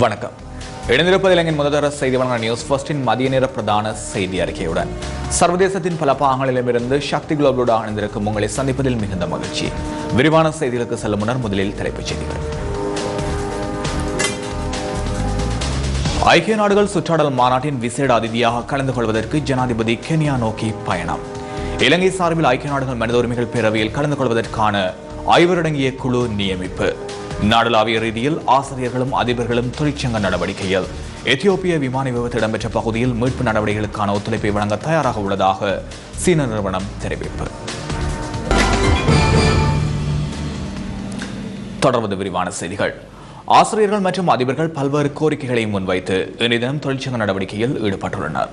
வணக்கம். இணைந்திருப்பது இலங்கையின் முதல்வர செய்தி வழங்க நியூஸ் ஃபர்ஸ்டின் மதிய நேர பிரதான செய்தி அறிக்கையுடன். சர்வதேசத்தின் பல பாகங்களிலுமிருந்து சக்தி குளோபலோடு அணிந்திருக்கும் உங்களை சந்திப்பதில் மிகுந்த மகிழ்ச்சி. விரிவான செய்திகளுக்கு செல்லும் முன்னர் முதலில் தலைப்புச் செய்திகள். ஐக்கிய நாடுகள் சுற்றாடல் மாநாட்டின் விசேட அதிதியாக கலந்து கொள்வதற்கு ஜனாதிபதி கென்யா நோக்கி பயணம். இலங்கை சார்பில் ஐக்கிய நாடுகள் மனித உரிமைகள் பேரவையில் கலந்து கொள்வதற்கான ஐவரடங்கிய குழு நியமிப்பு. நாடளாவிய ரீதியில் ஆசிரியர்களும் அதிபர்களும் தொழிற்சங்க நடவடிக்கையில். எத்தியோப்பிய விமான விபத்து இடம்பெற்ற பகுதியில் மீட்பு நடவடிக்கைகளுக்கான ஒத்துழைப்பை வழங்க தயாராக உள்ளதாக சீன நிறுவனம் தெரிவிப்பு. தொடர்வது விரிவான செய்திகள். ஆசிரியர்கள் மற்றும் அதிபர்கள் பல்வேறு கோரிக்கைகளை முன்வைத்து இன்றைய தினம் தொழிற்சங்க நடவடிக்கையில் ஈடுபட்டுள்ளனர்.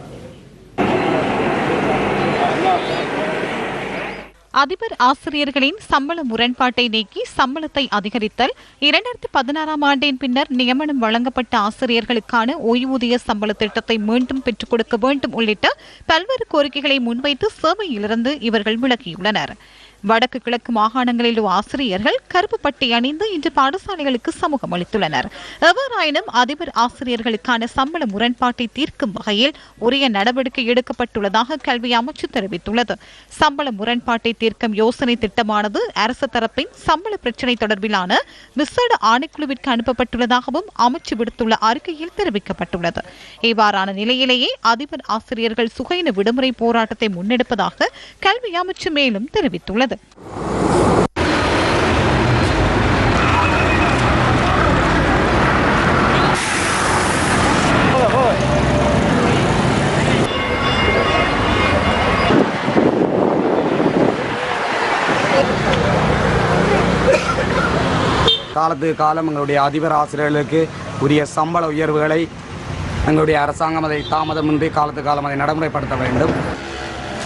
அதிபர் ஆசிரியர்களின் சம்பள முரண்பாட்டை நீக்கி சம்பளத்தை அதிகரித்தல் இரண்டாயிரத்தி பதினாறாம் ஆண்டின் பின்னர் நியமனம் வழங்கப்பட்ட ஆசிரியர்களுக்கான ஓய்வூதிய சம்பள திட்டத்தை மீண்டும் பெற்றுக் கொடுக்க வேண்டும் உள்ளிட்ட பல்வேறு கோரிக்கைகளை முன்வைத்து சேவையிலிருந்து இவர்கள் விலகியுள்ளனர். வடக்கு கிழக்கு மாகாணங்களில் ஆசிரியர்கள் கருப்பு பட்டி அணிந்து இன்று பாடசாலைகளுக்கு சமூகம் அளித்துள்ளனர். எவ்வாறாயினும் அதிபர் ஆசிரியர்களுக்கான சம்பள முரண்பாட்டை தீர்க்கும் வகையில் உரிய நடவடிக்கை எடுக்கப்பட்டுள்ளதாக கல்வி அமைச்சு தெரிவித்துள்ளது. சம்பள முரண்பாட்டை தீர்க்கும் யோசனை திட்டமானது அரசு தரப்பின் சம்பள பிரச்சினை தொடர்பிலான விசேட ஆணைக்குழுவிற்கு அனுப்பப்பட்டுள்ளதாகவும் அமைச்சு விடுத்துள்ள அறிக்கையில் தெரிவிக்கப்பட்டுள்ளது. இவ்வாறான நிலையிலேயே அதிபர் ஆசிரியர்கள் சுகையின விடுமுறை போராட்டத்தை முன்னெடுப்பதாக கல்வி அமைச்சு மேலும் தெரிவித்துள்ளது. காலத்துக்கு காலம் எங்களுடைய அதிபர் ஆசிரியர்களுக்கு உரிய சம்பள உயர்வுகளை எங்களுடைய அரசாங்கம் அதை தாமதமின்றி காலத்து காலம் அதை நடைமுறைப்படுத்த வேண்டும்.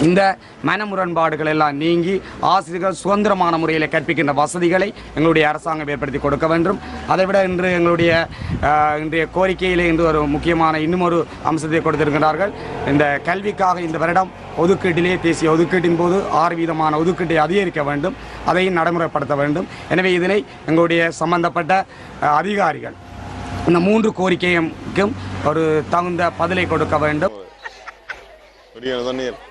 இந்த மன முரண்பாடுகள் எல்லாம் நீங்கி ஆசிரியர்கள் சுதந்திரமான முறையில் கற்பிக்கின்ற வசதிகளை எங்களுடைய அரசாங்கம் ஏற்படுத்தி கொடுக்க வேண்டும். அதைவிட இன்று எங்களுடைய இன்றைய கோரிக்கையிலே இன்று ஒரு முக்கியமான இன்னும் ஒரு அம்சத்தை கொடுத்திருக்கிறார்கள். இந்த கல்விக்காக இந்த வருடம் ஒதுக்கீட்டிலே தேசிய ஒதுக்கீட்டின் போது ஆறு வீதமான ஒதுக்கீட்டை அதிகரிக்க வேண்டும். அதையும் நடைமுறைப்படுத்த வேண்டும். எனவே இதனை எங்களுடைய சம்பந்தப்பட்ட அதிகாரிகள் இந்த மூன்று கோரிக்கைக்கும் ஒரு தகுந்த பதிலை கொடுக்க வேண்டும். தண்ணீர்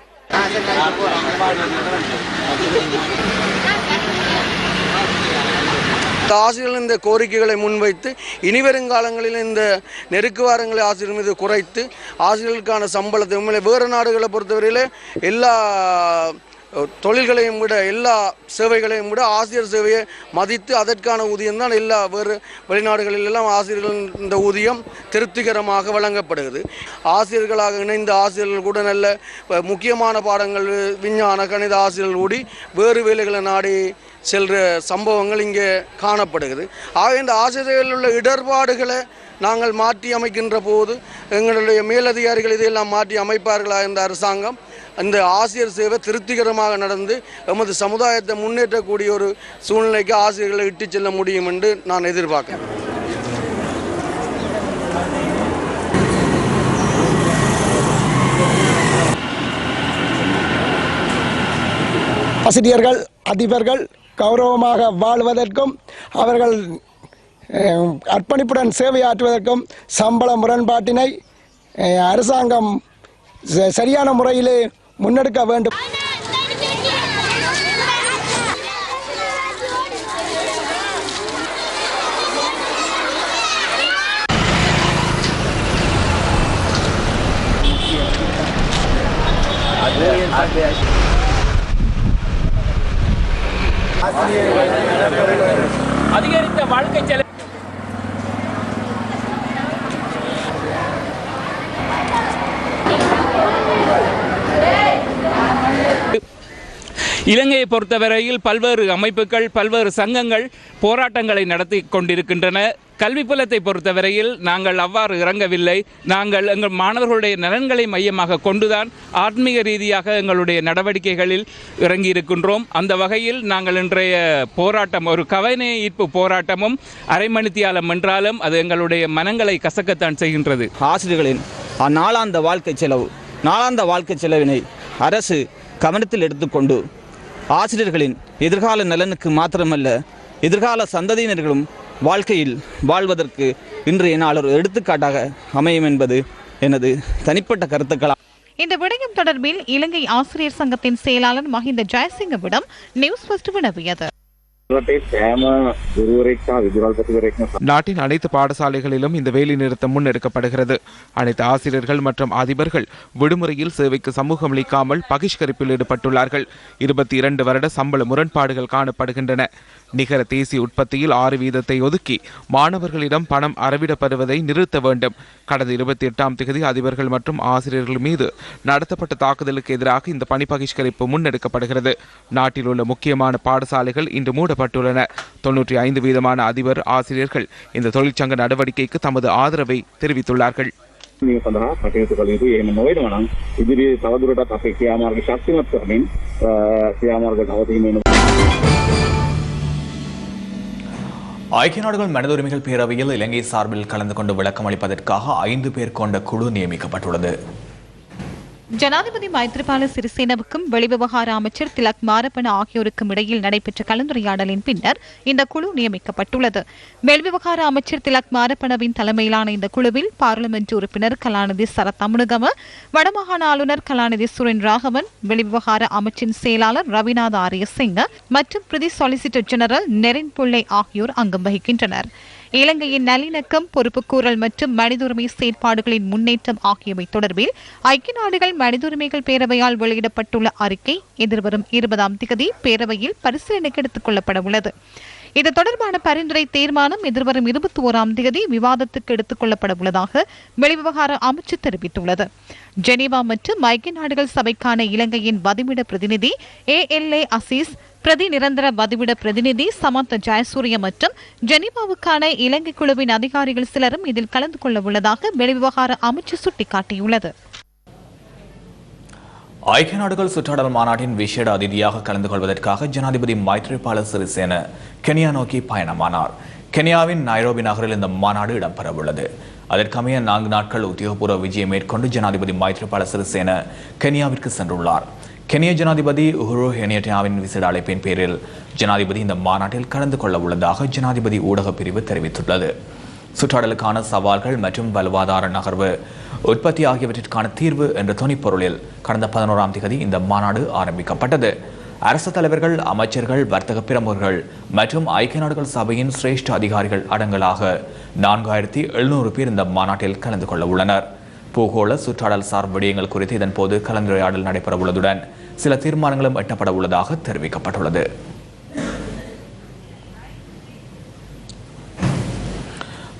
ஆசிரியர்கள் இந்த கோரிக்கைகளை முன்வைத்து இனிவருங்காலங்களில் இந்த நெருக்கு வாரங்களை ஆசிரியர் மீது குறைத்து ஆசிரியர்களுக்கான சம்பளத்தை உண்மையிலே வேறு நாடுகளை பொறுத்தவரையில் எல்லா தொழில்களையும் விட எல்லா சேவைகளையும் விட ஆசிரியர் சேவையை மதித்து அதற்கான ஊதியம் தான் எல்லா வேறு வெளிநாடுகளில் எல்லாம் ஆசிரியர்கள் இந்த ஊதியம் திருப்திகரமாக வழங்கப்படுகிறது. ஆசிரியர்களாக இணைந்த ஆசிரியர்கள் கூட நல்ல முக்கியமான பாடங்கள் விஞ்ஞான கணித ஆசிரியர்கள் கூடி வேறு வேலைகளை நாடி செல்ற சம்பவங்கள் இங்கே காணப்படுகிறது. ஆக இந்த ஆசிரியர்கள் உள்ள இடர்பாடுகளை நாங்கள் மாற்றி அமைக்கின்ற போது எங்களுடைய மேலதிகாரிகள் இதையெல்லாம் மாற்றி அமைப்பார்களா இந்த அரசாங்கம் அந்த ஆசிரியர் சேவை திருப்திகரமாக நடந்து எமது சமுதாயத்தை முன்னேற்றக்கூடிய ஒரு சூழ்நிலைக்கு ஆசிரியர்களை இட்டுச் செல்ல முடியும் என்று நான் எதிர்பார்க்கிறேன். ஆசிரியர்கள் அதிபர்கள் கௌரவமாக வாழ்வதற்கும் அவர்கள் அர்ப்பணிப்புடன் சேவையாற்றுவதற்கும் சம்பள முரண்பாட்டினை அரசாங்கம் ச- சரியான முறையிலே முன்னெடுக்க வேண்டும். அதிகரித்த வாழ்க்கை செலவு இலங்கையை பொறுத்தவரையில் பல்வேறு அமைப்புகள் பல்வேறு சங்கங்கள் போராட்டங்களை நடத்தி கொண்டிருக்கின்றன. கல்வி புலத்தை பொறுத்தவரையில் நாங்கள் அவ்வாறு இறங்கவில்லை. நாங்கள் எங்கள் மாணவர்களுடைய நலன்களை மையமாக கொண்டுதான் ஆத்மீக ரீதியாக எங்களுடைய நடவடிக்கைகளில் இறங்கி இருக்கின்றோம் அந்த வகையில் நாங்கள் இன்றைய போராட்டம் ஒரு கவன ஈர்ப்பு போராட்டமும் அரை மணித்தியாலம் என்றாலும் அது எங்களுடைய மனங்களை கசக்கத்தான் செய்கின்றது. ஆசிரியர்களின் நாளாந்த வாழ்க்கை செலவு நாளாந்த வாழ்க்கை செலவினை அரசு கவனத்தில் எடுத்துக்கொண்டு ஆசிரியர்களின் எதிர்கால நலனுக்கு மாத்திரமல்ல எதிர்கால சந்ததியினர்களும் வாழ்க்கையில் வாழ்வதற்கு இன்றைய நாள் ஒரு எடுத்துக்காட்டாக அமையும் என்பது எனது தனிப்பட்ட கருத்துக்கள் இந்த விடயம் தொடர்பில் இலங்கை ஆசிரியர் சங்கத்தின் செயலாளர் மஹிந்த ஜெயசிங்கவிடம் நியூஸ் ஃபர்ஸ்ட் வினவியது. நாட்டின் அனைத்து பாடசாலைகளிலும் இந்த வேலை நிறுத்தம் முன்னெடுக்கப்படுகிறது. அனைத்து ஆசிரியர்கள் மற்றும் அதிபர்கள் விடுமுறையில் சேவைக்கு சமூகம் அளிக்காமல் பகிஷ்கரிப்பில் ஈடுபட்டுள்ளார்கள். இருபத்தி இரண்டு வருட சம்பள முரண்பாடுகள் காணப்படுகின்றன. நிகர தேசிய உற்பத்தியில் ஆறு வீதத்தை ஒதுக்கி மாணவர்களிடம் பணம் அறவிடப்படுவதை நிறுத்த வேண்டும் கடந்த இருபத்தி எட்டாம் தேதி அதிபர்கள் மற்றும் ஆசிரியர்கள் மீது நடத்தப்பட்ட தாக்குதலுக்கு எதிராக இந்த பணி பகிஷ்கரிப்பு முன்னெடுக்கப்படுகிறது நாட்டில் உள்ள முக்கியமான பாடசாலைகள் இன்று மூடப்பட்டுள்ளன தொன்னூற்றி ஐந்து வீதமான அதிபர் ஆசிரியர்கள் இந்த தொழிற்சங்க நடவடிக்கைக்கு தமது ஆதரவை தெரிவித்துள்ளார்கள் මේ සඳහා කටයුතු කළ යුතු එහෙම නොවෙනවා නම් ඉදිරියේ තවදුරටත් අපේ ක්‍රියාමාර්ග ශක්තිමත් කරමින් අ, ක්‍රියාමාර්ග නවතීමේ ஐக்கிய நாடுகள் மனித உரிமைகள் பேரவையில் இலங்கை சார்பில் கலந்து கொண்டு விளக்கம் அளிப்பதற்காக ஐந்து பேர் கொண்ட குழு நியமிக்கப்பட்டுள்ளது. ஜனாதிபதி மைத்ரிபால சிறிசேனவுக்கும் வெளிவிவகார அமைச்சர் திலக் மாரப்பன ஆகியோருக்கும் இடையில் நடைபெற்ற கலந்துரையாடலின் பின்னர் இந்த குழு நியமிக்கப்பட்டுள்ளது. வெளிவிவகார அமைச்சர் திலக் மாரப்பனவின் தலைமையிலான இந்த குழுவில் பாராளுமன்ற உறுப்பினர் கலாநிதி சரத் அமுனுகம வடமாகாண ஆளுநர் கலாநிதி சுரேன் ராகவன் வெளிவிவகார அமைச்சின் செயலாளர் ரவிநாத் ஆரியசிங்க மற்றும் பிரதி சொலிசிட்டர் ஜெனரல் நெரின் புள்ளை ஆகியோர் அங்கம் வகிக்கின்றனர். இலங்கையின் நல்லிணக்கம் பொறுப்புக்கூறல் மற்றும் மனித உரிமை செயற்பாடுகளின் முன்னேற்றம் ஆகியவை தொடர்பில் ஐக்கிய நாடுகள் மனித உரிமைகள் பேரவையால் வெளியிடப்பட்டுள்ள அறிக்கை எதிர்வரும் இருபதாம் திகதி பேரவையில் பரிசீலனைக்கு எடுத்துக் கொள்ளப்பட உள்ளது. இது தொடர்பான பரிந்துரை தீர்மானம் எதிர்வரும் இருபத்தி ஓராம் தேதி விவாதத்துக்கு எடுத்துக் கொள்ளப்பட உள்ளதாக வெளிவிவகார அமைச்சு தெரிவித்துள்ளது. ஜெனீவா மற்றும் ஐக்கிய நாடுகள் சபைக்கான இலங்கையின் பதிமிட பிரதிநிதி ஏ எல் ஏ அசீஸ் பிரதி நிரந்தர வதிவிட பிரதிநிதி சமந்த ஜெயசூரிய மற்றும் ஜெனீவாவுக்கான இலங்கை குழுவின் அதிகாரிகள் சிலரும் இதில் கலந்து கொள்ள உள்ளதாக வெளிவிவகார அமைச்சு சுட்டிக்காட்டியுள்ளது. ஐக்கிய நாடுகள் சுற்றாடல் மாநாட்டின் விசேட அதிதியாக கலந்து கொள்வதற்காக ஜனாதிபதி மைத்ரிபால சிறிசேன கென்யா நோக்கி பயணமானார். கென்யாவின் நைரோபி நகரில் இந்த மாநாடு இடம்பெறவுள்ளது. அதற்கமைய நான்கு நாட்கள் உத்தியோகபூர்வ விஜயம் மேற்கொண்டு ஜனாதிபதி மைத்ரிபால சிறிசேன கென்யாவிற்கு சென்றுள்ளார். கெனிய ஜனாதிபதி உஹுரு ஹெனியட்டாவின் விசேட அழைப்பின் பேரில் ஜனாதிபதி இந்த மாநாட்டில் கலந்து கொள்ள உள்ளதாக ஜனாதிபதி ஊடகப் பிரிவு தெரிவித்துள்ளது. சுற்றாடலுக்கான சவால்கள் மற்றும் வலுவாதார நகர்வு உற்பத்தி ஆகியவற்றிற்கான தீர்வு என்ற துணிப்பொருளில் கடந்த பதினோராம் தேதி இந்த மாநாடு ஆரம்பிக்கப்பட்டது. அரசு தலைவர்கள் அமைச்சர்கள் வர்த்தக பிரமுகர்கள் மற்றும் ஐக்கிய நாடுகள் சபையின் சிரேஷ்ட அதிகாரிகள் அடங்கலாக நான்காயிரத்தி எழுநூறு பேர் இந்த மாநாட்டில் கலந்து கொள்ள உள்ளனர் பூகோள சுற்றாடல் சார் விடயங்கள் குறித்து இதன்போது கலந்துரையாடல் நடைபெற உள்ளதுடன் சில தீர்மானங்களும் எட்டப்பட உள்ளதாக தெரிவிக்கப்பட்டுள்ளது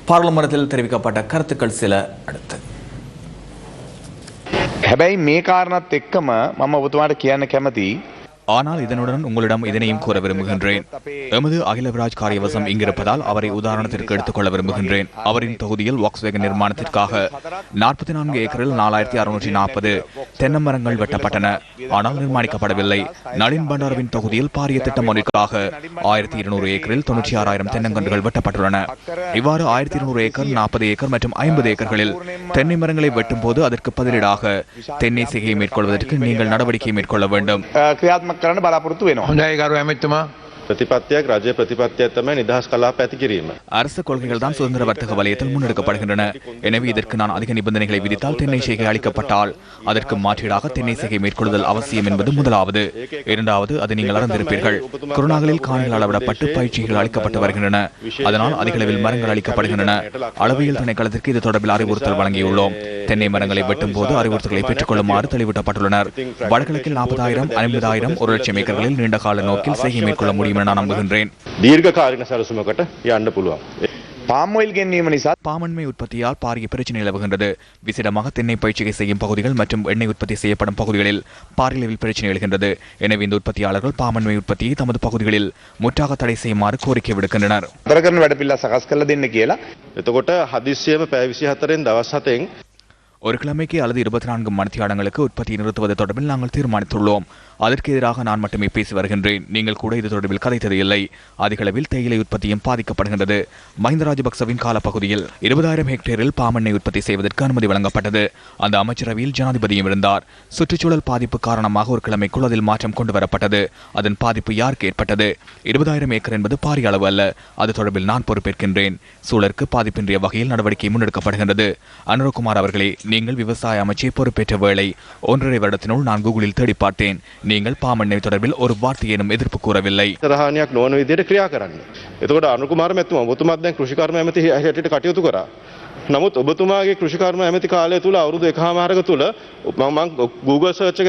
பாராளுமன்றத்தில் தெரிவிக்கப்பட்ட கருத்துக்கள் சில அடுத்து හැබැයි මේ කාරණත් එක්කම මම ඔබතුමාට කියන්න කැමති ஆனால் இதனுடன் உங்களிடம் இதனையும் கூற விரும்புகின்றேன். எமது அகிலவிராஜ் காரியவசம் இங்கிருப்பதால் அவரை உதாரணத்திற்கு எடுத்துக்கொள்ள விரும்புகின்றேன். அவரின் தொகுதியில் வாக்ஸ்வேகன் நிர்மாணத்திற்காக நாற்பத்தி நான்கு ஏக்கரில் நாலாயிரத்தி அறுநூற்றி நாற்பது தென்னை மரங்கள் வெட்டப்பட்டன. ஆனால் நிர்மாணிக்கப்படவில்லை. நளின் பண்டாரவின் தொகுதியில் பாரிய திட்டம் ஒன்றிற்காக ஆயிரத்தி இருநூறு ஏக்கரில் தொன்னூற்றி ஆறாயிரம் தென்னங்கன்றுகள் வெட்டப்பட்டுள்ளன. இவ்வாறு ஆயிரத்தி இருநூறு ஏக்கர் நாற்பது ஏக்கர் மற்றும் ஐம்பது ஏக்கர்களில் தென்னை மரங்களை வெட்டும் போது அதற்கு பதிலீடாக தென்னை சிகையை மேற்கொள்வதற்கு நீங்கள் நடவடிக்கை மேற்கொள்ள வேண்டும். ක්‍රියාත්මක කරන්න බලාපොරොත්තු වෙනවා. හොඳයි ගරු ඇමැත්තුමා ප්‍රතිපත්තියක් රජය ප්‍රතිපත්තියක් තමයි නිදහස් කලාප ඇති කිරීම. அரசு கொள்கைகள் தான் சுதந்திர வர்த்தக வலயத்தில் முன்னெடுக்கப்படுகின்றன எனவே இதற்கு நான் அதிக நிபந்தனைகளை விதித்தால் தென்னை சிகை அளிக்கப்பட்டால் அதற்கு மாற்றீடாக தென்னை சிகை மேற்கொள்ளுதல் அவசியம் என்பது முதலாவது இரண்டாவது அது நீங்கள் அறிந்திருப்பீர்கள் குருநாகலில் காணிகள் அளவிடப்பட்டு பயிற்சிகள் அளிக்கப்பட்டு வருகின்றன அதனால் அதிக அளவில் மரங்கள் அளிக்கப்படுகின்றன அளவியல் திணைக்களத்திற்கு இது தொடர்பில் அறிவுறுத்தல் வழங்கியுள்ளோம் தென்னை மரங்களை வெட்டும் போது அறிவுறுத்தல்களை பெற்றுக் கொள்ளுமாறு தெளிவூட்டப்பட்டுள்ளனர் வடகிழக்கில் நாற்பதாயிரம் ஐம்பதாயிரம் ஒரு லட்சம் ஏக்கர்களில் நீண்ட கால நோக்கில் செய்கை மேற்கொள்ள முடியும் என நான் நம்புகின்றேன் දීර්ඝ කාලික සැලසුමකට යන්න පුළුවන්. පාම්ොයිල් ගැනීම නිසා பாமன்மை உற்பத்தியால் பாரிய பிரச்சனை நிலவுகின்றது விசேடமாக தென்னை பயிற்சிகை செய்யும் பகுதிகள் மற்றும் எண்ணெய் உற்பத்தி செய்யப்படும் பகுதிகளில் பாரிய அளவில் பிரச்சனை எழுகின்றது எனவே இந்த உற்பத்தியாளர்கள் பாமன்மை உற்பத்தியை தமது பகுதிகளில் முற்றாக தடை செய்யுமாறு கோரிக்கை விடுக்கின்றனர் අදර කරන වැඩ පිල්ලා සකස් කළ දෙන්න කියලා එතකොට හදිස්සියම පෑ විසි හතරෙන් දවස් හතෙන් ஒரு கிழமைக்கு அல்லது இருபத்தி நான்கு மணித்தியாலங்களுக்கு உற்பத்தியை நிறுத்துவது தொடர்பில் நாங்கள் தீர்மானித்துள்ளோம் அதற்கு எதிராக நான் மட்டுமே பேசி வருகின்றேன். நீங்கள் கூட இது தொடர்பில் கதைத்தது இல்லை. அதிகளவில் தேயிலை உற்பத்தியும் பாதிக்கப்படுகின்றது. மஹிந்த ராஜபக்சவின் காலப்பகுதியில் இருபதாயிரம் ஹெக்டேரில் பாமண்ணை உற்பத்தி செய்வதற்கு அனுமதி வழங்கப்பட்டது. அந்த அமைச்சரவையில் ஜனாதிபதியும் இருந்தார். சுற்றுச்சூழல் பாதிப்பு காரணமாக ஒரு கிழமைக்குள் அதில் மாற்றம் கொண்டு வரப்பட்டது அதன் பாதிப்பு யாருக்கு ஏற்பட்டது? இருபதாயிரம் ஏக்கர் என்பது பாரிய அளவு அல்ல. அது தொடர்பில் நான் பொறுப்பேற்கின்றேன். சூழலுக்கு பாதிப்பின்றிய வகையில் நடவடிக்கை முன்னெடுக்கப்படுகின்றது. அனுரகுமார் அவர்களே நீங்கள் விவசாய அமைச்சை பொறுப்பேற்ற வேளை ஒன்றரை வருடத்தினுள் நான் கூகுளில் தேடி பார்த்தேன். நீங்கள் பாமண்ணை தொடர்பில் ஒரு வார்த்தையேனும் எதிர்ப்பு கூறவில்லை තරහානියක් නොවන විදිහට ක්‍රියා කරන්න. එතකොට අනුකුමාර මැතිතුමා ඔබතුමාත් දැන් කෘෂිකර්ම ඇමති හැටියට කටයුතු කරා. නමුත් ඔබතුමාගේ කෘෂිකර්ම ඇමති කාලය තුල අවුරුදු එකහමාරක තුල මම මං Google search එක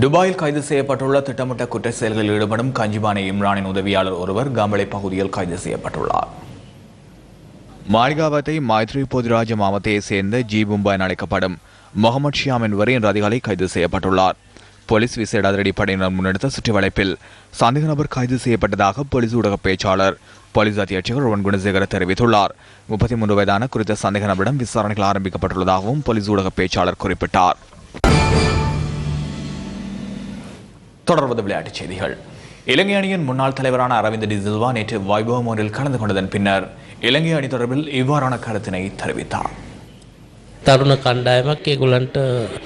துபாயில் கைது செய்யப்பட்டுள்ள திட்டமிட்ட குற்ற செயல்களில் ஈடுபடும் கஞ்சிபானை இம்ரானின் உதவியாளர் ஒருவர் கம்பளை பகுதியில் கைது செய்யப்பட்டுள்ளார் மாளிகாவத்தை மைத்ரி பொதுராஜ மாவட்டத்தை சேர்ந்த ஜி பும்பா என அழைக்கப்படும் முகமது ஷியாம் என்பவர் இன்று அதிகாலை கைது செய்யப்பட்டுள்ளார். போலீஸ் விசேட அதிரடிப்படையினர் முன்னெடுத்த சுற்றி வளைப்பில் சந்தேக நபர் கைது செய்யப்பட்டதாக போலீஸ் ஊடக பேச்சாளர் போலீஸ் அத்தியட்சகர் ருவன் குணசேகர தெரிவித்துள்ளார். முப்பத்தி மூன்று வயதான குறித்த சந்தேக நபரிடம் விசாரணைகள் ஆரம்பிக்கப்பட்டுள்ளதாகவும் போலீஸ் ஊடக பேச்சாளர் குறிப்பிட்டார். தொடர்வது விளையாட்டுச் செய்திகள். இலங்கை அணியின் முன்னாள் தலைவரான அரவிந்த் டிசில்வா நேற்று வைபவம் ஒன்றில் கலந்து கொண்டதன் பின்னர் இலங்கை அணி தொடர்பில் இவ்வாறான கருத்தினை தெரிவித்தார். තරුණ කණ්ඩායමක් ඒගොලන්ට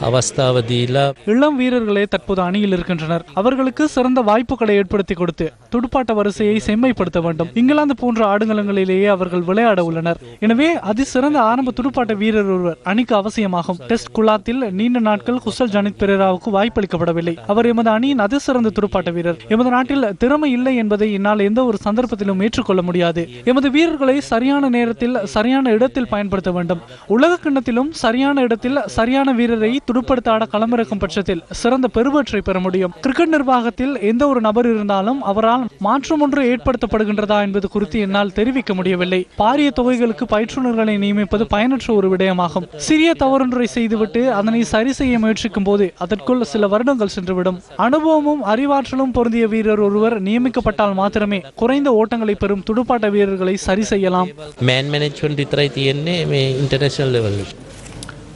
අවස්ථාව දීලා இளம் வீரர்களே தற்போது அணியில் இருக்கின்றனர் அவர்களுக்கு சிறந்த வாய்ப்புகளை ஏற்படுத்தி கொடுத்து துடுப்பாட்ட வரிசையை செம்மைப்படுத்த வேண்டும் இங்கிலாந்து போன்ற ஆடுகளங்களிலேயே அவர்கள் விளையாட உள்ளனர் எனவே அதிசிறந்த ஆரம்ப துடுப்பாட்ட வீரர் ஒருவர் அணிக்கு அவசியமாகும் டெஸ்ட் குலாத்தில் நீண்ட நாட்கள் குசல் ஜனித் பெரேராவுக்கு வாய்ப்பளிக்கப்படவில்லை அவர் எமது அணியின் அதிசிறந்த துடுப்பாட்ட வீரர் எமது நாட்டில் திறமை இல்லை என்பதை என்னால் எந்த ஒரு சந்தர்ப்பத்திலும் ஏற்றுக்கொள்ள முடியாது எமது வீரர்களை சரியான நேரத்தில் சரியான இடத்தில் பயன்படுத்த வேண்டும் உலக கிண்ணத்திலும் சரியான இடத்தில் சரியான வீரரை துடுப்படுத்த ஆட களமிறக்கும் பட்சத்தில் சிறந்த பெருவற்றை பெற முடியும் கிரிக்கெட் நிர்வாகத்தில் எந்த ஒரு நபர் இருந்தாலும் அவரால் மாற்றம் ஒன்று ஏற்படுத்தப்படுகின்றதா என்பது குறித்து என்னால் தெரிவிக்க முடியவில்லை பாரிய தொகைகளுக்கு பயிற்றுநர்களை நியமிப்பது பயனற்ற ஒரு விடயமாகும் சிறிய தவறொன்றை செய்துவிட்டு அதனை சரி செய்ய முயற்சிக்கும் போது அதற்குள் சில வருடங்கள் சென்றுவிடும் அனுபவமும் அறிவாற்றலும் பொருந்திய வீரர் ஒருவர் நியமிக்கப்பட்டால் மாத்திரமே குறைந்த ஓட்டங்களை பெறும் துடுப்பாட்ட வீரர்களை சரி செய்யலாம் මෑන් මැනෙච්වන් විතරයි තියෙන්නේ මේ ඉන්ටර්නශනල් ලෙවල්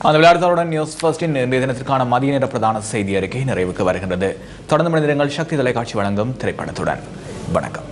அந்த விளையாட்டுடன் நியூஸ் ஃபர்ஸ்டின் இன்றைய தினத்திற்கான மதிய நேர பிரதான செய்தி அறிக்கை நிறைவுக்கு வருகின்றது. தொடர்ந்து மனிதர்கள் சக்தி தொலைக்காட்சி வழங்கும் திரைப்படத்துடன். வணக்கம்.